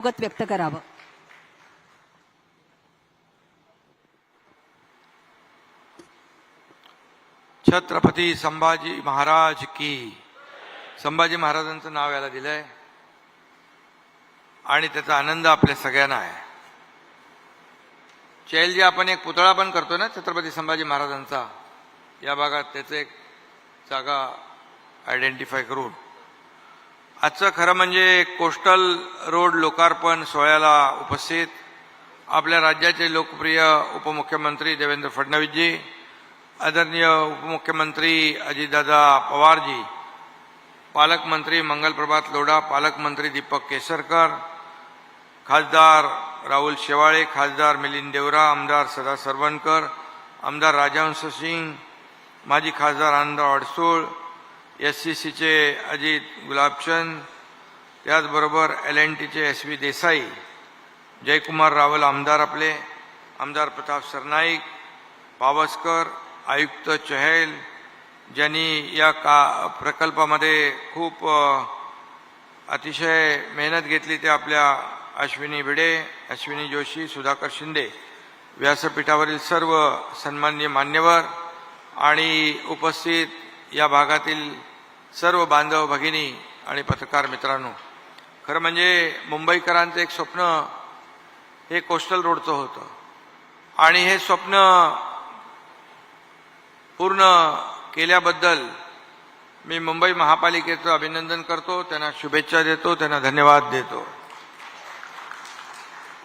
स्वागत व्यक्त करावं. छत्रपती संभाजी महाराज की संभाजी महाराजांचं नाव याला दिलंय. आणि त्याचा आनंद आपल्या सगळ्यांना आहे. चैलजी आपण एक पुतळा पण करतो ना छत्रपती संभाजी महाराजांचा? या भागात त्याचं एक जागा आयडेंटिफाय करून. आजचं खरं म्हणजे कोस्टल रोड लोकार्पण सोहळ्याला उपस्थित आपल्या राज्याचे लोकप्रिय उपमुख्यमंत्री देवेंद्र फडणवीसजी आदरणीय उपमुख्यमंत्री अजितदादा पवारजी पालकमंत्री मंगलप्रभात लोढा पालकमंत्री दीपक केसरकर खासदार राहुल शेवाळे खासदार मिलिंद देवरा आमदार सदा सरवणकर आमदार राजहंस सिंग माजी खासदार आनंद अडसूळ एस सी सीचे अजित गुलाबचंद त्याचबरोबर एल एन टीचे एस व्ही देसाई जयकुमार रावल आमदार आपले आमदार प्रताप सरनाईक पावसकर आयुक्त चहल ज्यांनी या का प्रकल्पामध्ये खूप अतिशय मेहनत घेतली ते आपल्या अश्विनी भिडे अश्विनी जोशी सुधाकर शिंदे व्यासपीठावरील सर्व सन्माननीय मान्यवर आणि उपस्थित या भागातील सर्व बांधव भगिनी आणि पत्रकार मित्रांनो खरं म्हणजे मुंबईकरांचं एक स्वप्न हे कोस्टल रोडचं होतं. आणि हे स्वप्न पूर्ण केल्याबद्दल मी मुंबई महापालिकेचं अभिनंदन करतो त्यांना शुभेच्छा देतो त्यांना धन्यवाद देतो.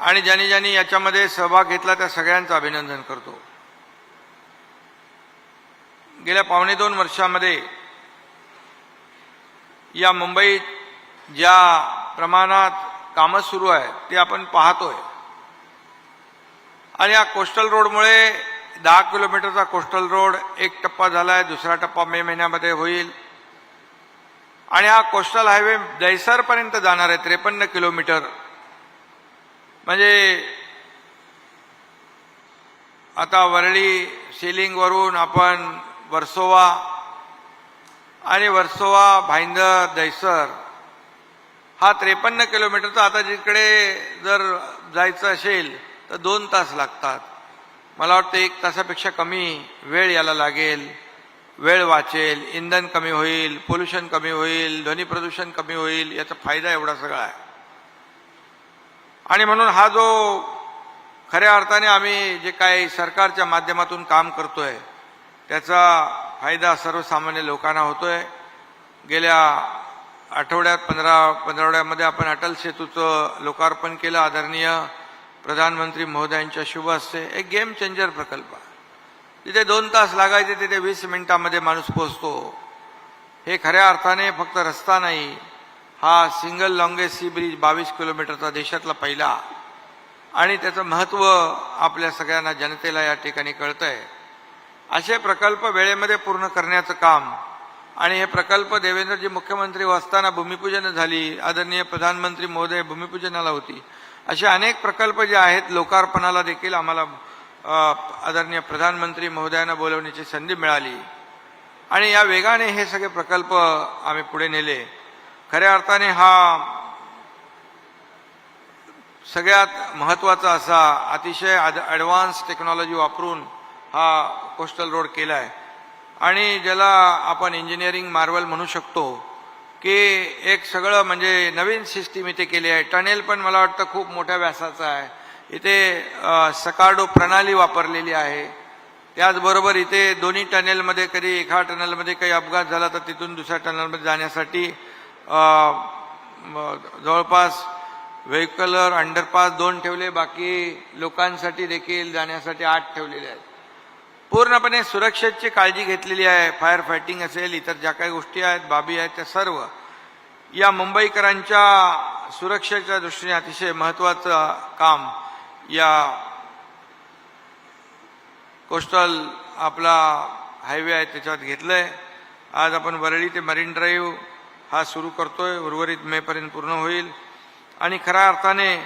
आणि ज्यांनी ज्यांनी याच्यामध्ये सहभाग घेतला त्या सगळ्यांचं अभिनंदन करतो. गेल्या पावणे दोन वर्षामध्ये या मुंबईत ज्या प्रमाणात कामं सुरू आहेत ते आपण पाहतोय. आणि या कोस्टल रोडमुळे दहा किलोमीटरचा कोस्टल रोड एक टप्पा झालाय दुसरा टप्पा मे महिन्यामध्ये होईल. आणि हा कोस्टल हायवे दहिसरपर्यंत जाणार आहे त्रेपन्न किलोमीटर. म्हणजे आता वरळी सिलिंगवरून आपण वर्सोवा आणि वर्सोवा भाईंदर दहिसर. हा त्रेपन्न किलोमीटरचा आता जिकडे जर जायचं असेल तर दोन तास लागतात. मला वाटतं एक तासापेक्षा कमी वेळ याला लागेल. वेळ वाचेल इंधन कमी होईल पोल्युशन कमी होईल ध्वनी प्रदूषण कमी होईल याचा फायदा एवढा सगळा आहे. आणि म्हणून हा जो खऱ्या अर्थाने आम्ही जे काही सरकारच्या माध्यमातून काम करतोय त्याचा फायदा सर्वसामान्य लोकांना होतोय. गेल्या आठवड्यात पंधरा पंधरावड्यामध्ये आपण अटल सेतूचं लोकार्पण केलं आदरणीय प्रधानमंत्री महोदयांच्या शुभ असते एक गेम चेंजर प्रकल्प आहे. तिथे दोन तास लागायचे तिथे वीस मिनिटामध्ये माणूस पोहोचतो. हे खऱ्या अर्थाने फक्त रस्ता नाही हा सिंगल लॉंगेस्ट सी ब्रिज बावीस किलोमीटरचा देशातला पहिला. आणि त्याचं महत्त्व आपल्या सगळ्यांना जनतेला या ठिकाणी कळतंय. असे प्रकल्प वेळेमध्ये पूर्ण करण्याचं काम. आणि हे प्रकल्प देवेंद्रजी मुख्यमंत्री असताना भूमिपूजन झाली आदरणीय प्रधानमंत्री महोदय भूमिपूजनाला होती. असे अनेक प्रकल्प जे आहेत लोकार्पणाला देखील आम्हाला आदरणीय प्रधानमंत्री महोदयांना बोलवण्याची संधी मिळाली. आणि या वेगाने हे सगळे प्रकल्प आम्ही पुढे नेले. खऱ्या अर्थाने हा सगळ्यात महत्त्वाचा असा अतिशय ॲडव्हान्स टेक्नॉलॉजी वापरून हा कोस्टल रोड केला आहे आणि ज्याला आपण इंजिनिअरिंग मार्वल म्हणू शकतो की एक सगळं म्हणजे नवीन सिस्टीम इथे केली आहे. टनेल पण मला वाटतं खूप मोठ्या व्यासाचा आहे. इथे सकाडो प्रणाली वापरलेली आहे. त्याचबरोबर इथे दोन्ही टनेलमध्ये कधी एका टनेलमध्ये काही अपघात झाला तर तिथून दुसऱ्या टनेलमध्ये जाण्यासाठी जवळपास व्हेकलर अंडरपास दोन ठेवले. बाकी लोकांसाठी देखील जाण्यासाठी आठ ठेवलेले आहेत. पूर्णपणे सुरक्षेची काळजी घेतलेली आहे. फायर फायटिंग असेल इतर ज्या काही गोष्टी आहेत बाबी आहेत त्या सर्व या मुंबईकरांच्या सुरक्षेच्या दृष्टीने अतिशय महत्त्वाचं काम या कोस्टल आपला हायवे आहे त्याच्यात घेतलंय. आज आपण वरळी ते मरीन ड्राईव्ह हा सुरू करतोय. उर्वरित मेपर्यंत पूर्ण होईल. आणि खऱ्या अर्थाने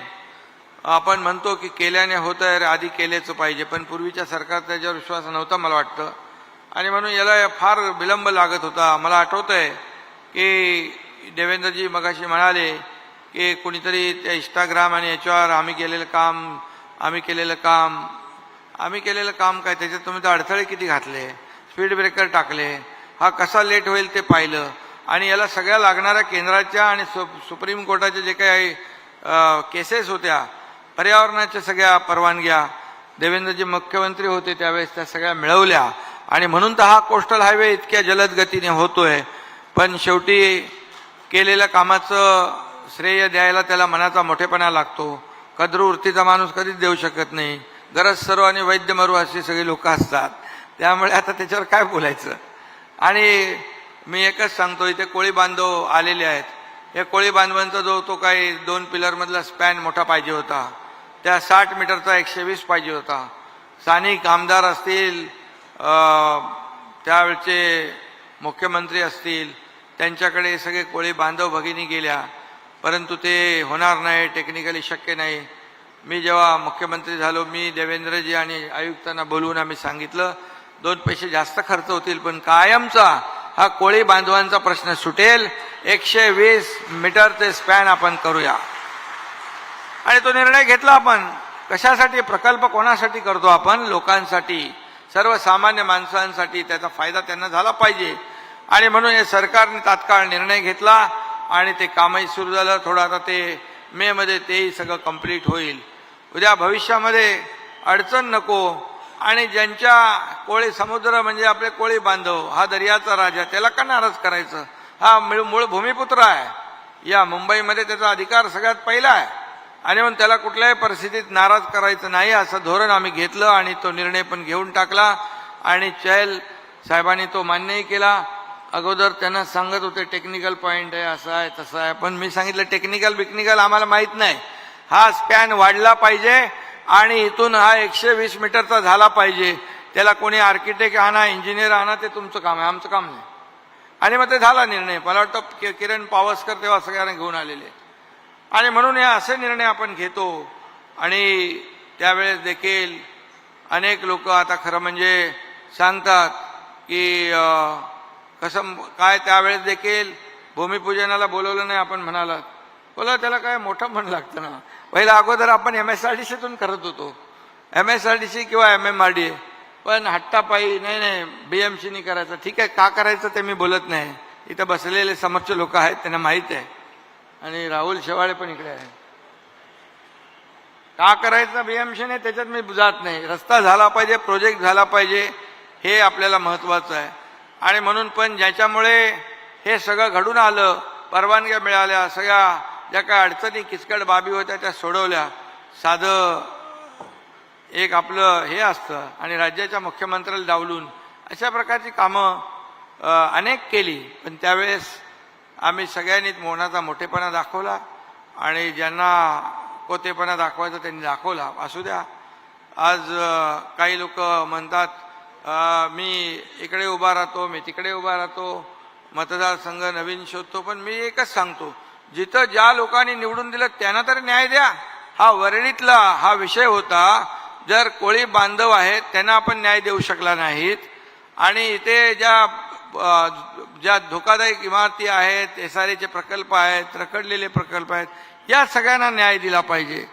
आपण म्हणतो की केल्याने होत आहे आधी केल्याचं पाहिजे. पण पूर्वीच्या सरकार त्याच्यावर विश्वास नव्हता मला वाटतं. आणि म्हणून याला फार विलंब लागत होता. मला आठवत आहे की देवेंद्रजी मगाशी म्हणाले की कुणीतरी त्या इंस्टाग्राम आणि याच्यावर आम्ही केलेलं काम आम्ही केलेलं काम आम्ही केलेलं काम काय? त्याच्यात तुम्ही तर अडथळे किती घातले? स्पीड ब्रेकर टाकले. हा कसा लेट होईल ते पाहिलं. आणि याला सगळ्या लागणाऱ्या केंद्राच्या आणि सु सुप्रीम कोर्टाच्या जे काही केसेस होत्या पर्यावरणाच्या सगळ्या परवानग्या देवेंद्रजी मुख्यमंत्री होते त्यावेळेस त्या सगळ्या मिळवल्या. आणि म्हणून तर हा कोस्टल हायवे इतक्या जलद गतीने होतोय. पण शेवटी केलेल्या कामाचं श्रेय द्यायला त्याला मनाचा मोठेपणा लागतो. कद्रवृत्तीचा माणूस कधीच देऊ शकत नाही. गरज सर्व आणि वैद्य मरू अशी सगळी लोकं असतात. त्यामुळे आता त्याच्यावर काय बोलायचं? आणि मी एकच सांगतो इथे कोळी बांधव आलेले आहेत. या कोळी बांधवांचा जो तो काही दोन पिलरमधला स्पॅन मोठा पाहिजे होता. त्या साठ मीटरचा एकशे वीस पाहिजे होता. स्थानिक आमदार असतील त्यावेळचे मुख्यमंत्री असतील त्यांच्याकडे सगळे कोळी बांधव भगिनी गेल्या. परंतु ते होणार नाही टेक्निकली शक्य नाही. मी जेव्हा मुख्यमंत्री झालो मी देवेंद्रजी आणि आयुक्तांना बोलवून आम्ही सांगितलं दोन पैसे जास्त खर्च होतील पण कायमचा हा कोळी बांधवांचा प्रश्न सुटेल. एकशे वीस मीटरचे स्पॅन आपण करूया. आणि तो निर्णय घेतला आपण. कशासाठी? प्रकल्प कोणासाठी करतो आपण? लोकांसाठी. सर्वसामान्य माणसांसाठी त्याचा फायदा त्यांना झाला पाहिजे. आणि म्हणून हे सरकारने तात्काळ निर्णय घेतला आणि ते कामही सुरू झालं. थोडं आता ते मे मध्ये तेही सगळं कंप्लीट होईल. उद्या भविष्यामध्ये अडचण नको. आणि ज्यांच्या कोळी समुद्र म्हणजे आपले कोळी बांधव हा दर्याचा राजा त्याला का नाराज करायचं? हा मूळ मूळ भूमिपुत्र आहे. या मुंबईमध्ये त्याचा अधिकार सगळ्यात पहिला आहे. आणि म्हणून त्याला कुठल्याही परिस्थितीत नाराज करायचं नाही असं धोरण आम्ही घेतलं आणि तो निर्णय पण घेऊन टाकला. आणि चैल साहेबांनी तो मान्यही केला. अगोदर त्यांना सांगत होते टेक्निकल पॉईंट आहे असं आहे तसं आहे. पण मी सांगितलं टेक्निकल बिक्निकल आम्हाला माहीत नाही. हा स्पॅन वाढला पाहिजे आणि इथून हा एकशे वीस मीटरचा झाला पाहिजे. त्याला कोणी आर्किटेक्ट आणा इंजिनियर आणा ते तुमचं काम आहे आमचं काम नाही. आणि मग ते झाला निर्णय. मला वाटतं कि- किरण पावसकर तेव्हा सगळ्यांना घेऊन आलेले. आणि म्हणून हे असे निर्णय आपण घेतो. आणि त्यावेळेस देखील अनेक लोक आता खरं म्हणजे सांगतात की कसं काय त्यावेळेस देखील भूमिपूजनाला बोलवलं नाही आपण म्हणालात. बोला त्याला काय मोठं म्हण लागतं ना. पहिला अगोदर आपण एम एस आर डी सीतून करत होतो. M S R D C किंवा एम एम आर डी पण हट्टापायी नाही नाही बी एम सीनी करायचं. ठीक आहे का करायचं ते मी बोलत नाही. इथं बसलेले समोरचे लोक आहेत त्यांना माहीत आहे. आणि राहुल शेवाळे पण इकडे आहे. का करायचं बीएमसीने त्याच्यात मी बुजात नाही. रस्ता झाला पाहिजे प्रोजेक्ट झाला पाहिजे हे आपल्याला महत्वाचं आहे. आणि म्हणून पण ज्याच्यामुळे हे सगळं घडून आलं परवानग्या मिळाल्या सगळ्या ज्या काय अडचणी किचकट बाबी होत्या त्या सोडवल्या. साधं एक आपलं हे असतं. आणि राज्याच्या मुख्यमंत्र्याला डावलून अशा प्रकारची कामं अनेक केली. पण त्यावेळेस आम्ही सगळ्यांनीच मोहनाचा मोठेपणा दाखवला आणि ज्यांना कोतेपणा दाखवायचा त्यांनी दाखवला. असू द्या. आज काही लोक म्हणतात मी इकडे उभा राहतो मी तिकडे उभा राहतो मतदारसंघ नवीन शोधतो पण मी एकच सांगतो. जिथं ज्या लोकांनी निवडून दिलं त्यांना तर न्याय द्या. हा वरळीतला हा विषय होता. जर कोळी बांधव आहेत त्यांना आपण न्याय देऊ शकला नाहीत. आणि इथे ज्या ज्या धोकादायक इमारती आहेत एस आर एचे प्रकल्प आहेत रखडलेले प्रकल्प आहेत या सगळ्यांना न्याय दिला पाहिजे.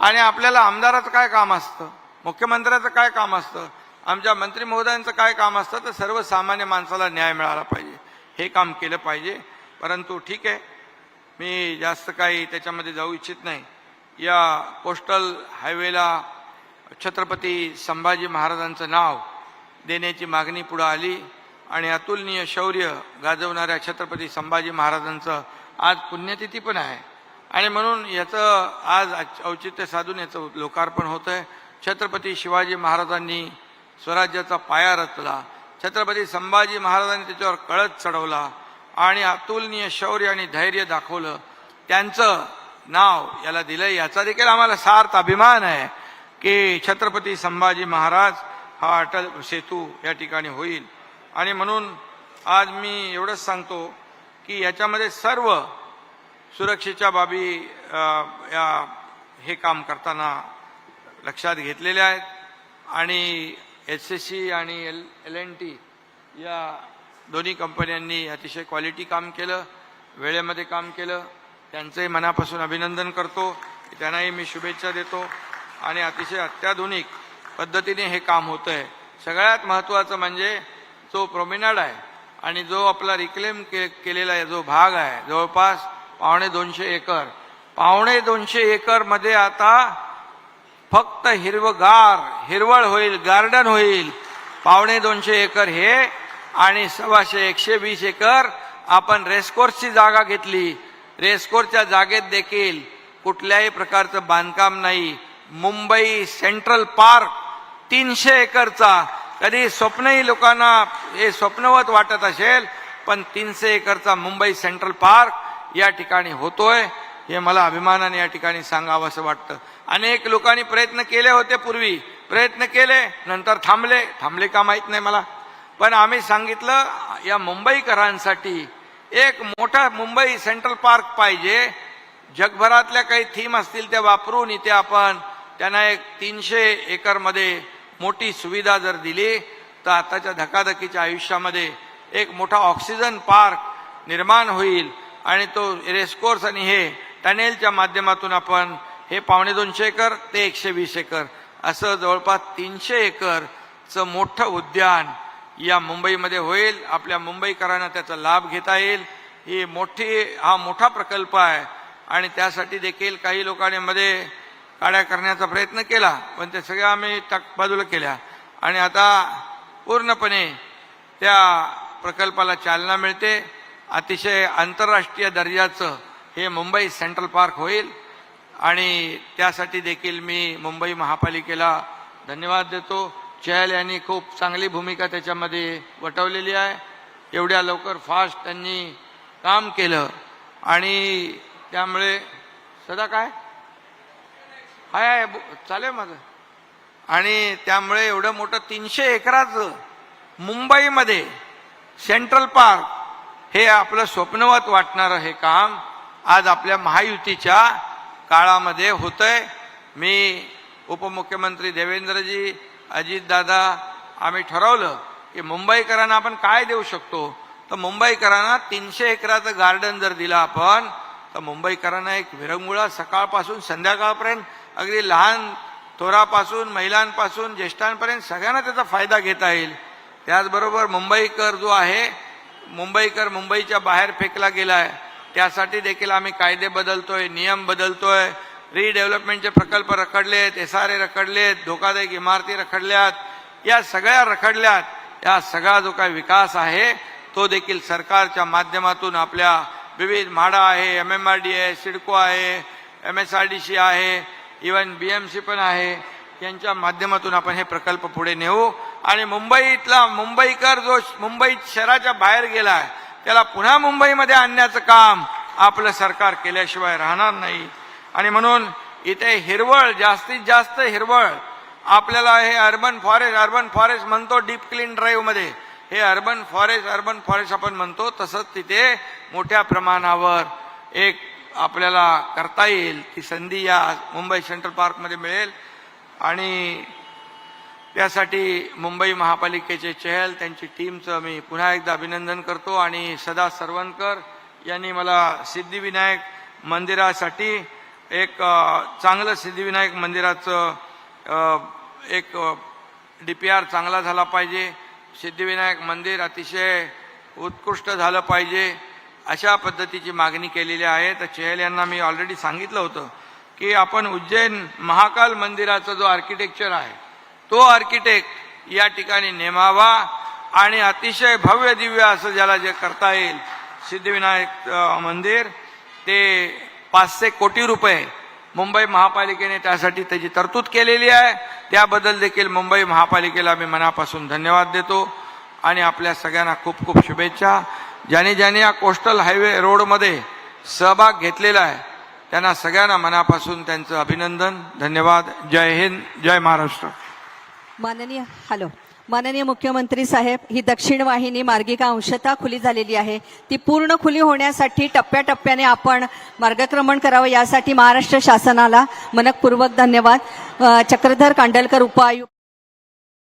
आणि आपल्याला आमदाराचं काय काम असतं? मुख्यमंत्र्याचं काय काम असतं? आमच्या मंत्री महोदयांचं काय काम असतं? तर सर्वसामान्य माणसाला न्याय मिळाला पाहिजे. हे काम केलं पाहिजे. परंतु ठीक आहे. मी जास्त काही त्याच्यामध्ये जाऊ इच्छित नाही. या कोस्टल हायवेला छत्रपती संभाजी महाराजांचं नाव देण्याची मागणी पुढं आली. आणि अतुलनीय शौर्य गाजवणाऱ्या छत्रपती संभाजी महाराजांचं आज पुण्यतिथी पण आहे. आणि म्हणून याचं आज औचित्य साधून याचं लोकार्पण होतं आहे छत्रपती शिवाजी महाराजांनी स्वराज्याचा पाया रचला. छत्रपती संभाजी महाराजांनी त्याच्यावर कळत चढवला. आणि अतुलनीय शौर्य आणि धैर्य दाखवलं. त्यांचं नाव याला दिलं याचा देखील आम्हाला सार्थ अभिमान आहे की छत्रपती संभाजी महाराज हा अटल सेतू या ठिकाणी होईल. आणि म्हणून आज मी एवढंच सांगतो की याच्यामध्ये सर्व सुरक्षेच्या बाबी या हे काम करताना लक्षात घेतलेल्या आहेत. आणि एस एस सी आणि एल एल एन टी या दोन्ही कंपन्यांनी अतिशय क्वालिटी काम केलं वेळेमध्ये काम केलं. त्यांचंही मनापासून अभिनंदन करतो. त्यांनाही मी शुभेच्छा देतो. आणि अतिशय अत्याधुनिक पद्धतीने हे काम होतं आहे सगळ्यात महत्त्वाचं म्हणजे तो प्रोमिनाड आहे आणि जो आपला रिक्लेम के केलेला आहे जो भाग आहे जवळपास पावणे दोनशे एकर. पावणे दोनशे एकरमध्ये आता फक्त हिरवगार हिरवळ होईल गार्डन होईल. पावणे दोनशे एकर हे आणि सव्वाशे एकशे वीस एकर आपण रेसकोर्सची जागा घेतली. रेसकोर्सच्या जागेत देखील कुठल्याही प्रकारचं बांधकाम नाही. मुंबई सेंट्रल पार्क तीनशे एकरचा कधी स्वप्नही लोकांना हे स्वप्नवत वाटत असेल पण तीनशे एकरचा मुंबई सेंट्रल पार्क या ठिकाणी होतोय हे मला अभिमानाने या ठिकाणी सांगावं असं वाटतं. अनेक लोकांनी प्रयत्न केले होते पूर्वी. प्रयत्न केले नंतर थांबले. थांबले का माहीत नाही मला. पण आम्ही सांगितलं या मुंबईकरांसाठी एक मोठा मुंबई सेंट्रल पार्क पाहिजे. जगभरातल्या काही थीम असतील त्या वापरून इथे आपण त्यांना एक तीनशे एकरमध्ये मोठी सुविधा जर दिली तर आताच्या धकाधकीच्या आयुष्यामध्ये एक मोठा ऑक्सिजन पार्क निर्माण होईल. आणि तो रेसकोर्स आणि हे टनेलच्या माध्यमातून आपण हे पावणे दोनशे एकर ते एकशे वीस एकर असं जवळपास तीनशे एकरचं मोठं उद्यान या मुंबईमध्ये होईल. आपल्या मुंबईकरांना त्याचा लाभ घेता येईल. ही मोठी हा मोठा प्रकल्प आहे. आणि त्यासाठी देखील काही लोकांनी मध्ये काड्या करण्याचा प्रयत्न केला पण ते सगळ्या आम्ही टाक बाजूला केल्या. आणि आता पूर्णपणे त्या प्रकल्पाला चालना मिळते. अतिशय आंतरराष्ट्रीय दर्जाचं हे मुंबई सेंट्रल पार्क होईल. आणि त्यासाठी देखील मी मुंबई महापालिकेला धन्यवाद देतो. चहल यांनी खूप चांगली भूमिका त्याच्यामध्ये वटवलेली आहे. एवढ्या लवकर फास्ट त्यांनी काम केलं. आणि त्यामुळे सदा काय? हाय हाय चालेल माझं. आणि त्यामुळे एवढं मोठं तीनशे एकराचं मुंबईमध्ये सेंट्रल पार्क हे आपलं स्वप्नवत वाटणारं हे काम आज आपल्या महायुतीच्या काळामध्ये होतंय. मी उपमुख्यमंत्री देवेंद्रजी अजितदादा आम्ही ठरवलं की मुंबईकरांना आपण काय देऊ शकतो? तर मुंबईकरांना तीनशे एकराचं गार्डन जर दिलं आपण तर मुंबईकरांना एक विरंगुळा सकाळपासून संध्याकाळपर्यंत अगदी लहान थोरापासून महिलांपासून ज्येष्ठांपर्यंत सगळ्यांना त्याचा फायदा घेता येईल. त्याचबरोबर मुंबईकर जो आहे मुंबईकर मुंबईच्या बाहेर फेकला गेलाय. त्यासाठी देखील आम्ही कायदे बदलतोय नियम बदलतोय. रिडेव्हलपमेंटचे प्रकल्प रखडलेत एस आर ए रखडलेत धोकादायक इमारती रखडल्यात. या सगळ्या रखडल्यात या सगळा जो काही विकास आहे तो देखील सरकारच्या माध्यमातून आपल्या विविध म्हाडा आहे एम एम आर डी आहे सिडको आहे M S R D C आहे इवन बी एम सी पण आहे यांच्या माध्यमातून आपण हे प्रकल्प पुढे नेऊ. आणि मुंबईतला मुंबईकर जो मुंबई शहराच्या बाहेर गेलाय त्याला पुन्हा मुंबईमध्ये आणण्याचं काम आपलं सरकार केल्याशिवाय राहणार नाही. आणि म्हणून इथे हिरवळ जास्तीत जास्त हिरवळ आपल्याला हे अर्बन फॉरेस्ट अर्बन फॉरेस्ट म्हणतो डीप क्लीन ड्राईव्हमध्ये हे अर्बन फॉरेस्ट अर्बन फॉरेस्ट आपण म्हणतो तसंच तिथे मोठ्या प्रमाणावर एक आपल्याला करता येईल ती संधी या मुंबई सेंट्रल पार्कमध्ये मिळेल. आणि त्यासाठी मुंबई महापालिकेचे चहल त्यांची टीमचं मी पुन्हा एकदा अभिनंदन करतो. आणि सदा सरवणकर यांनी मला सिद्धिविनायक मंदिरासाठी एक चांगलं सिद्धिविनायक मंदिराचं एक डी पी आर चांगला झाला पाहिजे. सिद्धिविनायक मंदिर अतिशय उत्कृष्ट झालं पाहिजे. अशा पद्धतीची मागणी केलेली आहे. तर चेहल यांना मी ऑलरेडी सांगितलं होतं की आपण उज्जैन महाकाल मंदिराचा जो आर्किटेक्चर आहे तो आर्किटेक्ट या ठिकाणी नेमावा आणि अतिशय भव्य दिव्य असं ज्याला जे करता येईल सिद्धिविनायक मंदिर ते पाचशे कोटी रुपये मुंबई महापालिकेने त्यासाठी त्याची तरतूद केलेली आहे. त्याबद्दल देखील मुंबई महापालिकेला मी मनापासून धन्यवाद देतो आणि आपल्या सगळ्यांना खूप खूप शुभेच्छा. ज्याने ज्याने या कोस्टल हायवे रोडमध्ये सहभाग घेतलेला आहे त्यांना सगळ्यांना मनापासून त्यांचं अभिनंदन धन्यवाद. जय हिंद जय महाराष्ट्र. माननीय हॅलो. माननीय मुख्यमंत्री साहेब ही दक्षिण वाहिनी मार्गिका अंशतः खुली झालेली आहे. ती पूर्ण खुली होण्यासाठी टप्प्याटप्प्याने आपण मार्गक्रमण करावं यासाठी महाराष्ट्र शासनाला मनकपूर्वक धन्यवाद. अ, चक्रधर कांडलकर उपायुक्त